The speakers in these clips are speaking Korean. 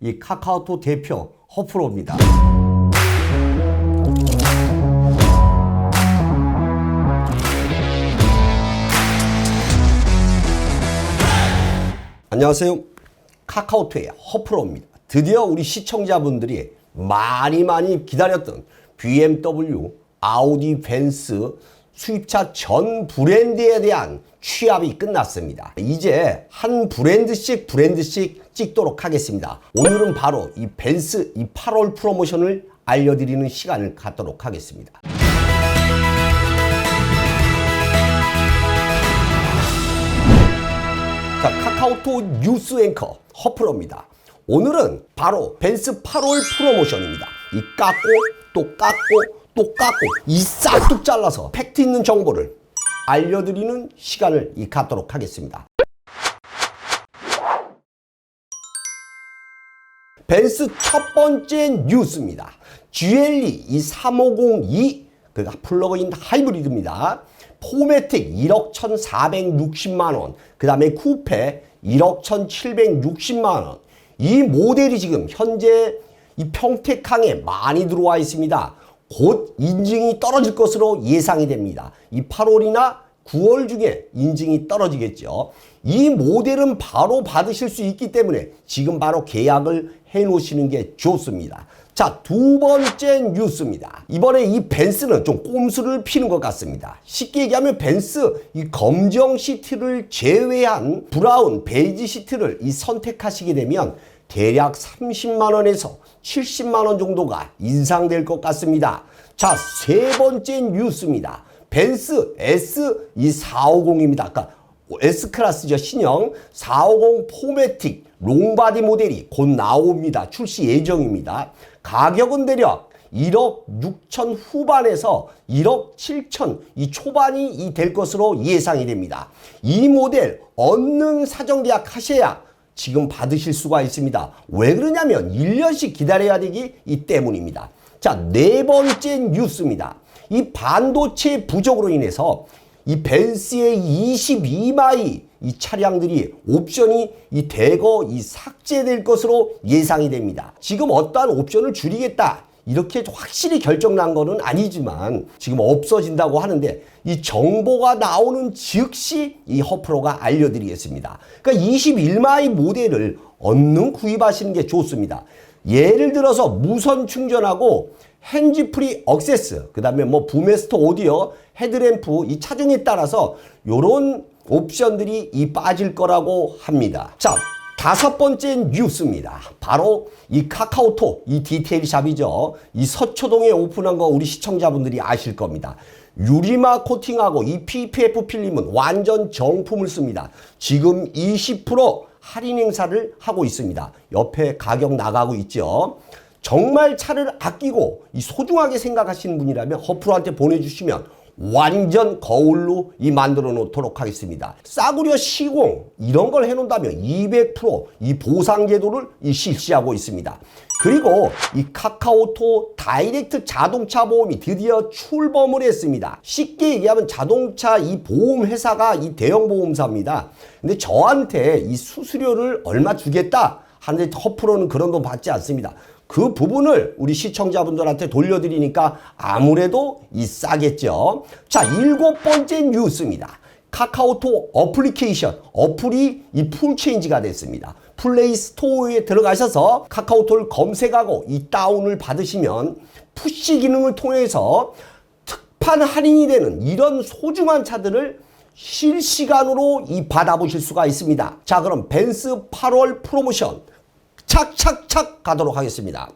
이 카카오톡 대표 허프로입니다. 안녕하세요. 카카오톡의 허프로입니다. 드디어 우리 시청자분들이 많이 많이 기다렸던 BMW, 아우디, 벤츠 수입차 전 브랜드에 대한 취합이 끝났습니다. 이제 한 브랜드씩 브랜드씩 찍도록 하겠습니다. 오늘은 바로 이 벤츠 이 8월 프로모션을 알려드리는 시간을 갖도록 하겠습니다. 자, 카카오톡 뉴스 앵커 허프로입니다. 오늘은 바로 벤츠 8월 프로모션입니다. 이 깎고 또 깎고 또 깎고 이 싹둑 잘라서 팩트 있는 정보를 알려드리는 시간을 이 갖도록 하겠습니다. 벤츠 첫 번째 뉴스입니다. GLE 이 3502, 그러니까 플러그인 하이브리드입니다. 포매틱 1억 1,460만 원, 그 다음에 쿠페 1억 1,760만 원. 이 모델이 지금 현재 이 평택항에 많이 들어와 있습니다. 곧 인증이 떨어질 것으로 예상이 됩니다. 이 8월이나 9월 중에 인증이 떨어지겠죠. 이 모델은 바로 받으실 수 있기 때문에 지금 바로 계약을 해 놓으시는 게 좋습니다. 자, 두 번째 뉴스입니다. 이번에 이 벤츠는 좀 꼼수를 피는 것 같습니다. 쉽게 얘기하면 벤츠 이 검정 시트를 제외한 브라운 베이지 시트를 이 선택하시게 되면 대략 30만 원에서 70만 원 정도가 인상될 것 같습니다. 자, 세 번째 뉴스입니다. 벤츠 S 이 450입니다. 아까 S 클래스죠 신형 450 포매틱 롱바디 모델이 곧 나옵니다. 출시 예정입니다. 가격은 대략 1억 6천 후반에서 1억 7천 이 초반이 이될 것으로 예상이 됩니다. 이 모델 얻는 사전 계약 하셔야 지금 받으실 수가 있습니다. 왜 그러냐면 1년씩 기다려야 되기 이 때문입니다. 자, 네 번째 뉴스입니다. 이 반도체 부족으로 인해서 이 벤츠의 22마이 이 차량들이 옵션이 이 대거 이 삭제될 것으로 예상이 됩니다. 지금 어떠한 옵션을 줄이겠다. 이렇게 확실히 결정난 거는 아니지만 지금 없어진다고 하는데 이 정보가 나오는 즉시 이 허프로가 알려드리겠습니다. 그러니까 21마이 모델을 얼른 구입하시는 게 좋습니다. 예를 들어서 무선 충전하고 핸즈프리 억세스, 그 다음에 뭐 부메스터 오디오, 헤드램프 이 차종에 따라서 요런 옵션들이 이 빠질 거라고 합니다. 자, 다섯 번째 뉴스입니다. 바로 이 카카오톡, 이 디테일 샵이죠. 이 서초동에 오픈한 거 우리 시청자분들이 아실 겁니다. 유리막 코팅하고 이 PPF 필름은 완전 정품을 씁니다. 지금 20% 할인 행사를 하고 있습니다. 옆에 가격 나가고 있죠. 정말 차를 아끼고 이 소중하게 생각하시는 분이라면 허프로한테 보내주시면 완전 거울로 이 만들어 놓도록 하겠습니다. 싸구려 시공 이런 걸 해놓는다면 200%이 보상 제도를 이 실시하고 있습니다. 그리고 이 카카오톡 다이렉트 자동차 보험이 드디어 출범을 했습니다. 쉽게 얘기하면 자동차 이 보험 회사가 이 대형 보험사입니다. 근데 저한테 이 수수료를 얼마 주겠다 하는데 허프로는 그런 돈 받지 않습니다. 그 부분을 우리 시청자분들한테 돌려드리니까 아무래도 이 싸겠죠. 자, 일곱 번째 뉴스입니다. 카카오톡 어플리케이션, 어플이 이 풀체인지가 됐습니다. 플레이 스토어에 들어가셔서 카카오톡을 검색하고 이 다운을 받으시면 푸시 기능을 통해서 특판 할인이 되는 이런 소중한 차들을 실시간으로 이 받아보실 수가 있습니다. 자, 그럼 벤츠 8월 프로모션 착착착 가도록 하겠습니다.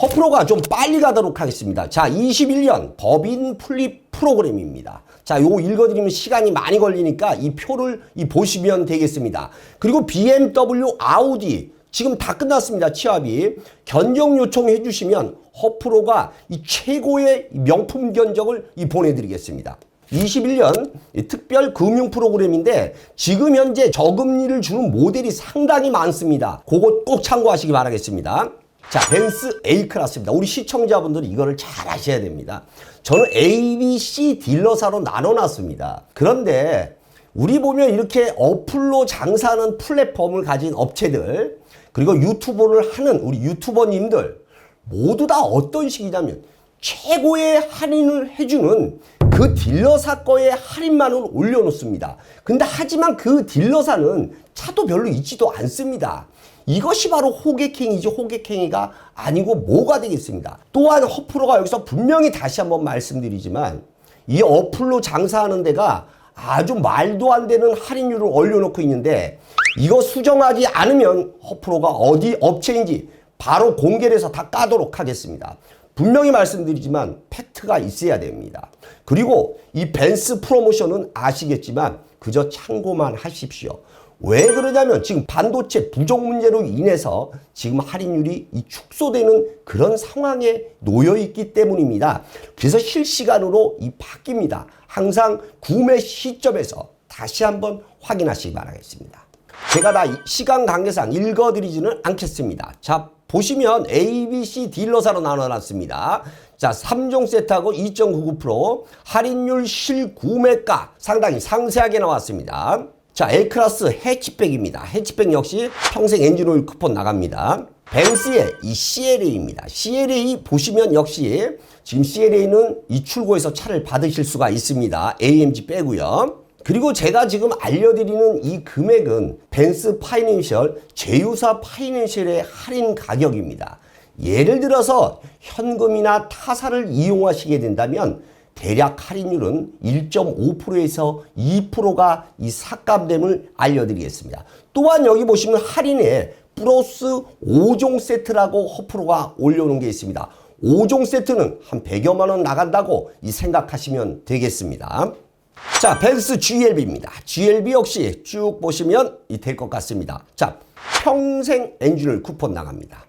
허프로가 좀 빨리 가도록 하겠습니다. 자, 21년 법인 풀립 프로그램입니다. 자, 요거 읽어드리면 시간이 많이 걸리니까 이 표를 이 보시면 되겠습니다. 그리고 BMW, 아우디 지금 다 끝났습니다. 취합이 견적 요청해 주시면 허프로가 이 최고의 명품 견적을 이 보내드리겠습니다. 21년 특별 금융 프로그램인데 지금 현재 저금리를 주는 모델이 상당히 많습니다. 그것 꼭 참고하시기 바라겠습니다. 자, 벤츠 A 클래스입니다. 우리 시청자분들이 이거를 잘 아셔야 됩니다. 저는 A, B, C 딜러사로 나눠놨습니다. 그런데 우리 보면 이렇게 어플로 장사하는 플랫폼을 가진 업체들 그리고 유튜버를 하는 우리 유튜버님들 모두 다 어떤 식이냐면 최고의 할인을 해주는 그 딜러사 거의 할인만을 올려놓습니다. 근데 하지만 그 딜러사는 차도 별로 있지도 않습니다. 이것이 바로 호객행위죠. 호객행위가 아니고 뭐가 되겠습니다. 또한 허프로가 여기서 분명히 다시 한번 말씀드리지만 이 어플로 장사하는 데가 아주 말도 안 되는 할인율을 올려놓고 있는데 이거 수정하지 않으면 허프로가 어디 업체인지 바로 공개를 해서 다 까도록 하겠습니다. 분명히 말씀드리지만 팩트가 있어야 됩니다. 그리고 이 벤스 프로모션은 아시겠지만 그저 참고만 하십시오. 왜 그러냐면 지금 반도체 부족 문제로 인해서 지금 할인율이 이 축소되는 그런 상황에 놓여 있기 때문입니다. 그래서 실시간으로 이 바뀝니다. 항상 구매 시점에서 다시 한번 확인하시기 바라겠습니다. 제가 다 시간 관계상 읽어드리지는 않겠습니다. 자, 보시면 ABC 딜러사로 나눠놨습니다. 자, 3종 세트하고 2.99% 할인율 실구매가 상당히 상세하게 나왔습니다. 자, L클래스 해치백입니다. 해치백 역시 평생 엔진오일 쿠폰 나갑니다. 벤스의 이 CLA입니다. CLA 보시면 역시 지금 CLA는 이 출고에서 차를 받으실 수가 있습니다. AMG 빼고요. 그리고 제가 지금 알려드리는 이 금액은 벤스 파이낸셜 제휴사 파이낸셜의 할인 가격입니다. 예를 들어서 현금이나 타사를 이용하시게 된다면 대략 할인율은 1.5%에서 2%가 이 삭감됨을 알려드리겠습니다. 또한 여기 보시면 할인에 플러스 5종 세트라고 허프로가 올려놓은 게 있습니다. 5종 세트는 한 100여만 원 나간다고 이 생각하시면 되겠습니다. 자, 벤스 GLB입니다. GLB 역시 쭉 보시면 이 될 것 같습니다. 자, 평생 엔진을 쿠폰 나갑니다.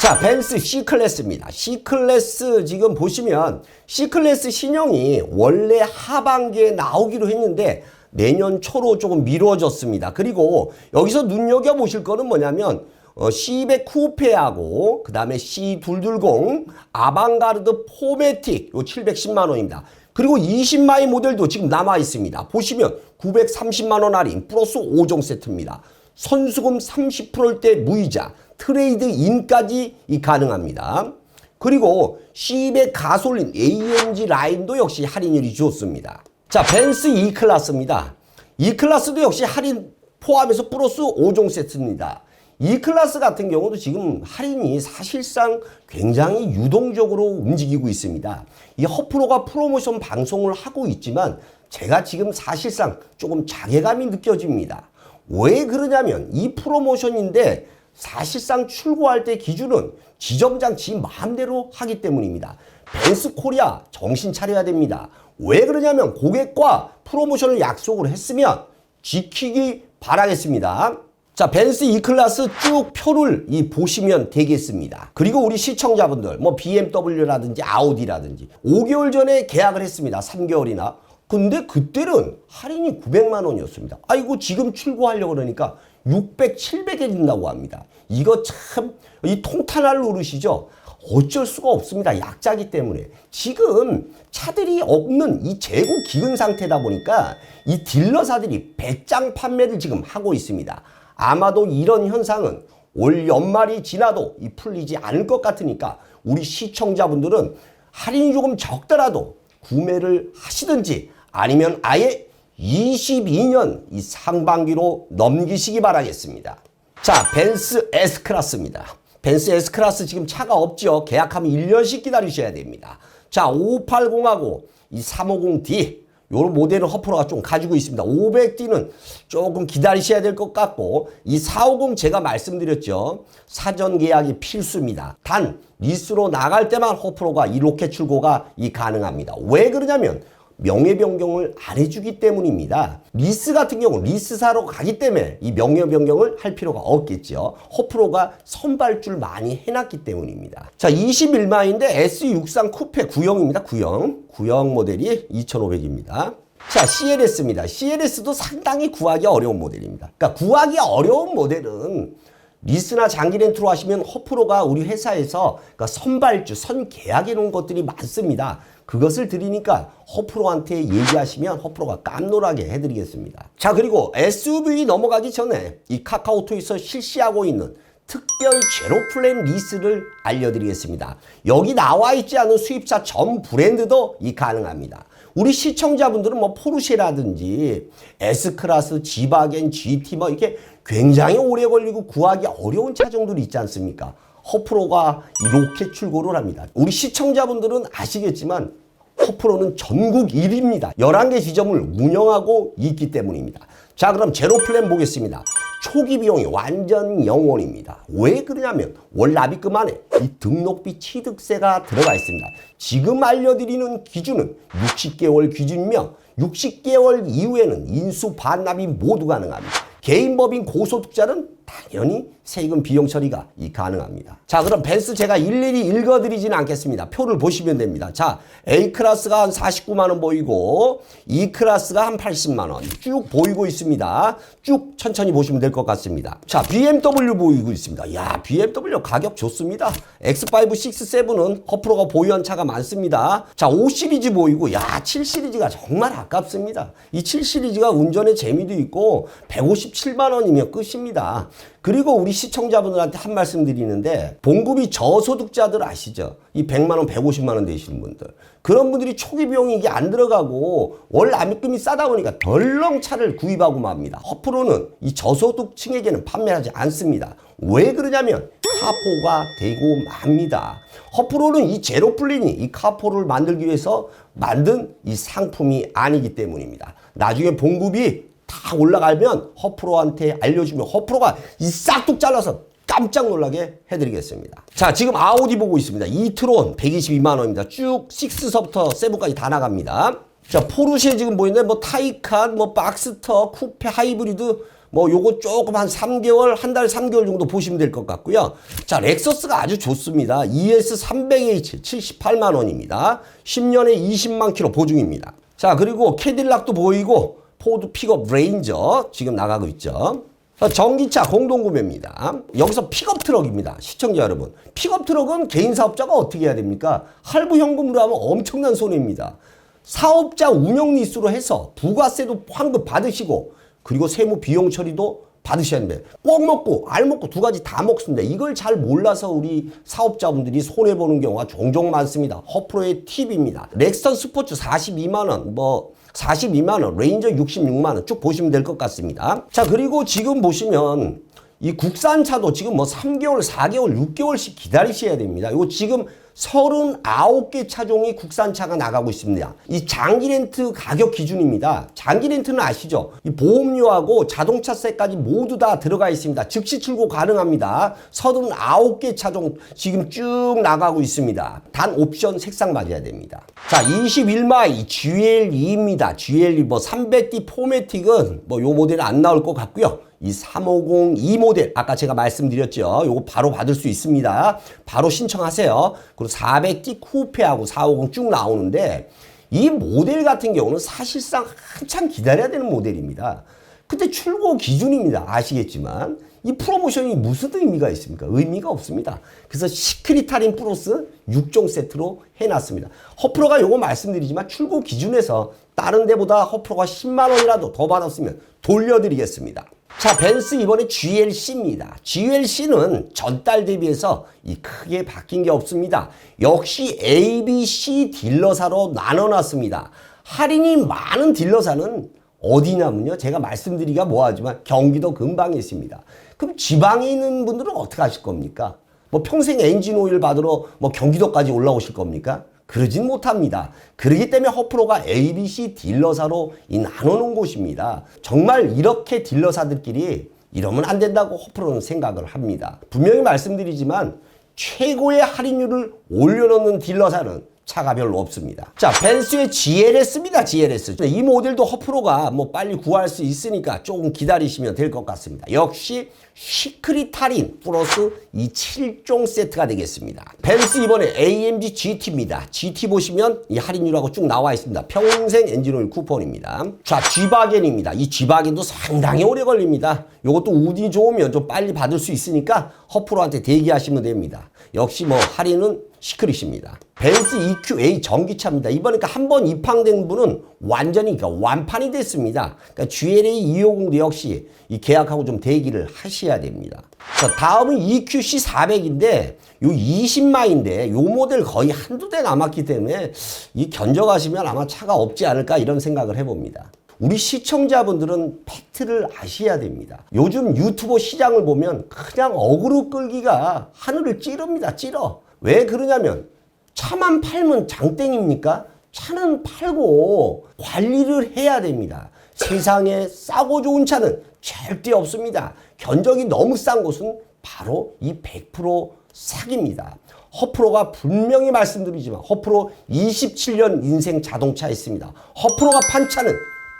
자, 벤스 C클래스입니다. C클래스 지금 보시면 C클래스 신형이 원래 하반기에 나오기로 했는데 내년 초로 조금 미뤄졌습니다. 그리고 여기서 눈여겨보실 거는 뭐냐면 어, C200 쿠페하고 그 다음에 C220 아방가르드 포매틱 요 710만 원입니다. 그리고 20마이 모델도 지금 남아 있습니다. 보시면 930만 원 할인 플러스 5종 세트입니다. 선수금 30%일 때 무이자 트레이드 인까지 이 가능합니다. 그리고 C200 가솔린 AMG 라인도 역시 할인율이 좋습니다. 자, 벤스 E클래스입니다. E클래스도 역시 할인 포함해서 플러스 5종 세트입니다. E클래스 같은 경우도 지금 할인이 사실상 굉장히 유동적으로 움직이고 있습니다. 이 허프로가 프로모션 방송을 하고 있지만 제가 지금 사실상 조금 자괴감이 느껴집니다. 왜 그러냐면 이 프로모션인데 사실상 출고할 때 기준은 지점장 지 마음대로 하기 때문입니다. 벤스 코리아 정신 차려야 됩니다. 왜 그러냐면 고객과 프로모션을 약속을 했으면 지키기 바라겠습니다. 자, 벤스 E클래스 쭉 표를 이 보시면 되겠습니다. 그리고 우리 시청자분들, 뭐 BMW라든지 아우디라든지 5개월 전에 계약을 했습니다. 3개월이나. 근데 그때는 할인이 900만 원이었습니다. 아이고 지금 출고하려고 그러니까 600, 700에 준다고 합니다. 이거 참 이 통탄할 노릇이죠. 어쩔 수가 없습니다. 약자기 때문에. 지금 차들이 없는 이 재고 기근 상태다 보니까 이 딜러사들이 배짱 판매를 지금 하고 있습니다. 아마도 이런 현상은 올 연말이 지나도 이 풀리지 않을 것 같으니까 우리 시청자분들은 할인이 조금 적더라도 구매를 하시든지 아니면 아예 22년 이 상반기로 넘기시기 바라겠습니다. 자, 벤스 S클래스입니다. 벤스 S클래스 지금 차가 없죠. 계약하면 1년씩 기다리셔야 됩니다. 자, 580하고 이 350D 요런 모델을 허프로가 좀 가지고 있습니다. 500D는 조금 기다리셔야 될 것 같고 이 450 제가 말씀드렸죠. 사전 계약이 필수입니다. 단 리스로 나갈 때만 허프로가 이 로켓 출고가 이 가능합니다. 왜 그러냐면 명예 변경을 안 해주기 때문입니다. 리스 같은 경우 리스사로 가기 때문에 이 명예 변경을 할 필요가 없겠죠. 허프로가 선발줄 많이 해놨기 때문입니다. 자, 21마인데 S63 쿠페 구형입니다. 구형. 구형 모델이 2,500입니다. 자, CLS입니다. CLS도 상당히 구하기 어려운 모델입니다. 그러니까 구하기 어려운 모델은 리스나 장기 렌트로 하시면 허프로가 우리 회사에서 그러니까 선발주, 선계약해 놓은 것들이 많습니다. 그것을 드리니까 허프로한테 얘기하시면 허프로가 깜놀하게 해드리겠습니다. 자 그리고 SUV 넘어가기 전에 이 카카오톡에서 실시하고 있는 특별 제로 플랜 리스를 알려드리겠습니다. 여기 나와 있지 않은 수입사 전 브랜드도 이 가능합니다. 우리 시청자분들은 뭐 포르쉐라든지 S클래스, 지바겐, GT 뭐 이렇게 굉장히 오래 걸리고 구하기 어려운 차종들이 있지 않습니까? 허프로가 이렇게 출고를 합니다. 우리 시청자분들은 아시겠지만 허프로는 전국 1위입니다. 11개 지점을 운영하고 있기 때문입니다. 자, 그럼 제로 플랜 보겠습니다. 초기 비용이 완전 영원입니다. 왜 그러냐면 월 납입금 안에 이 등록비 취득세가 들어가 있습니다. 지금 알려드리는 기준은 60개월 기준이며 60개월 이후에는 인수 반납이 모두 가능합니다. 개인법인 고소득자는 당연히 세금 비용 처리가 이 가능합니다. 자, 그럼 벤스 제가 일일이 읽어드리지는 않겠습니다. 표를 보시면 됩니다. 자, A 클래스가 한 49만 원 보이고 E 클래스가 한 80만 원 쭉 보이고 있습니다. 쭉 천천히 보시면 될 것 같습니다. 자, BMW 보이고 있습니다. 야, BMW 가격 좋습니다. X5 6-7은 허프로가 보유한 차가 많습니다. 자, 5 시리즈 보이고 야, 7 시리즈가 정말 아깝습니다. 이 7 시리즈가 운전의 재미도 있고 157만 원이면 끝입니다. 그리고 우리 시청자분들한테 한 말씀 드리는데 봉급이 저소득자들 아시죠? 이 100만 원, 150만 원 되시는 분들. 그런 분들이 초기 비용이 이게 안 들어가고 월 압입금이 싸다 보니까 덜렁 차를 구입하고 맙니다. 허프로는 이 저소득층에게는 판매하지 않습니다. 왜 그러냐면 카포가 되고 맙니다. 허프로는 이 제로 플랜이 이 카포를 만들기 위해서 만든 이 상품이 아니기 때문입니다. 나중에 봉급이 다 올라가면 허프로한테 알려주면 허프로가 이 싹둑 잘라서 깜짝 놀라게 해드리겠습니다. 자, 지금 아우디 보고 있습니다. 이트론 122만 원입니다. 쭉 6서부터 7까지 다 나갑니다. 자, 포르쉐 지금 보이는데 뭐 타이칸, 뭐 박스터, 쿠페, 하이브리드 뭐 요거 조금 한 3개월, 한 달 3개월 정도 보시면 될 것 같고요. 자, 렉서스가 아주 좋습니다. ES300H 78만 원입니다. 10년에 20만 킬로 보증입니다. 자, 그리고 캐딜락도 보이고 포드 픽업 레인저 지금 나가고 있죠. 전기차 공동구매입니다. 여기서 픽업 트럭입니다. 시청자 여러분. 픽업 트럭은 개인 사업자가 어떻게 해야 됩니까? 할부 현금으로 하면 엄청난 손해입니다. 사업자 운영 리스로 해서 부가세도 환급 받으시고 그리고 세무 비용 처리도 받으셔야 됩니다. 꼭 먹고 알 먹고 두 가지 다 먹습니다. 이걸 잘 몰라서 우리 사업자분들이 손해 보는 경우가 종종 많습니다. 허프로의 팁입니다. 렉선 스포츠 42만 원, 뭐 42만 원, 레인저 66만 원 쭉 보시면 될 것 같습니다. 자, 그리고 지금 보시면 이 국산차도 지금 뭐 3개월, 4개월, 6개월씩 기다리셔야 됩니다. 이거 지금 39개 차종이 국산차가 나가고 있습니다. 이 장기 렌트 가격 기준입니다. 장기 렌트는 아시죠? 이 보험료하고 자동차세까지 모두 다 들어가 있습니다. 즉시 출고 가능합니다. 39개 차종 지금 쭉 나가고 있습니다. 단 옵션 색상 맞아야 됩니다. 자, 21마이 GL2입니다. GL2 뭐 300D 포매틱은 뭐 요 모델 안 나올 것 같고요. 이 350E 모델 아까 제가 말씀드렸죠. 요거 바로 받을 수 있습니다. 바로 신청하세요. 그리고 400D 쿠페하고 450 쭉 나오는데 이 모델 같은 경우는 사실상 한참 기다려야 되는 모델입니다. 근데 출고 기준입니다. 아시겠지만 이 프로모션이 무슨 의미가 있습니까? 의미가 없습니다. 그래서 시크릿 할인 플러스 6종 세트로 해놨습니다. 허프로가 요거 말씀드리지만 출고 기준에서 다른 데보다 허프로가 10만 원이라도 더 받았으면 돌려드리겠습니다. 자, 벤스 이번에 GLC입니다. GLC는 전달 대비해서 이 크게 바뀐 게 없습니다. 역시 ABC 딜러사로 나눠놨습니다. 할인이 많은 딜러사는 어디냐면요. 제가 말씀드리기가 뭐하지만 경기도 근방에 있습니다. 그럼 지방에 있는 분들은 어떻게 하실 겁니까? 뭐 평생 엔진 오일 받으러 뭐 경기도까지 올라오실 겁니까? 그러진 못합니다. 그러기 때문에 허프로가 ABC 딜러사로 이 나눠놓은 곳입니다. 정말 이렇게 딜러사들끼리 이러면 안 된다고 허프로는 생각을 합니다. 분명히 말씀드리지만 최고의 할인율을 올려놓는 딜러사는 차가 별로 없습니다. 자, 벤츠의 GLS입니다. GLS. 이 모델도 허프로가 뭐 빨리 구할 수 있으니까 조금 기다리시면 될 것 같습니다. 역시 시크릿 할인 플러스 이 7종 세트가 되겠습니다. 벤츠 이번에 AMG GT입니다. GT 보시면 이 할인율하고 쭉 나와 있습니다. 평생 엔진오일 쿠폰입니다. 자, G바겐입니다. 이 G바겐도 상당히 오래 걸립니다. 이것도 운이 좋으면 좀 빨리 받을 수 있으니까 허프로한테 대기하시면 됩니다. 역시 뭐 할인은 시크릿입니다. 벤츠 EQA 전기차입니다. 이번에 한번 입항된 분은 완전히 그러니까 완판이 됐습니다. 그러니까 GLA 250도 역시 이 계약하고 좀 대기를 하셔야 됩니다. 자, 다음은 EQC 400인데 요 20마인데 요 모델 거의 한두 대 남았기 때문에 이 견적하시면 아마 차가 없지 않을까 이런 생각을 해봅니다. 우리 시청자분들은 팩트를 아셔야 됩니다. 요즘 유튜버 시장을 보면 그냥 어그로 끌기가 하늘을 찌릅니다. 찌러. 왜 그러냐면 차만 팔면 장땡입니까? 차는 팔고 관리를 해야 됩니다. 세상에 싸고 좋은 차는 절대 없습니다. 견적이 너무 싼 곳은 바로 이 100% 사기입니다. 허프로가 분명히 말씀드리지만 허프로 27년 인생 자동차 있습니다. 허프로가 판 차는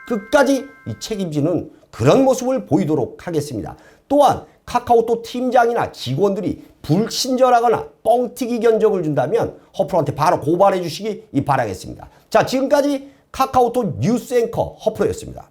끝까지 이 책임지는 그런 모습을 보이도록 하겠습니다. 또한 카카오톡 팀장이나 직원들이 불친절하거나 뻥튀기 견적을 준다면 허프로한테 바로 고발해 주시기 바라겠습니다. 자, 지금까지 카카오톡 뉴스 앵커 허프로였습니다.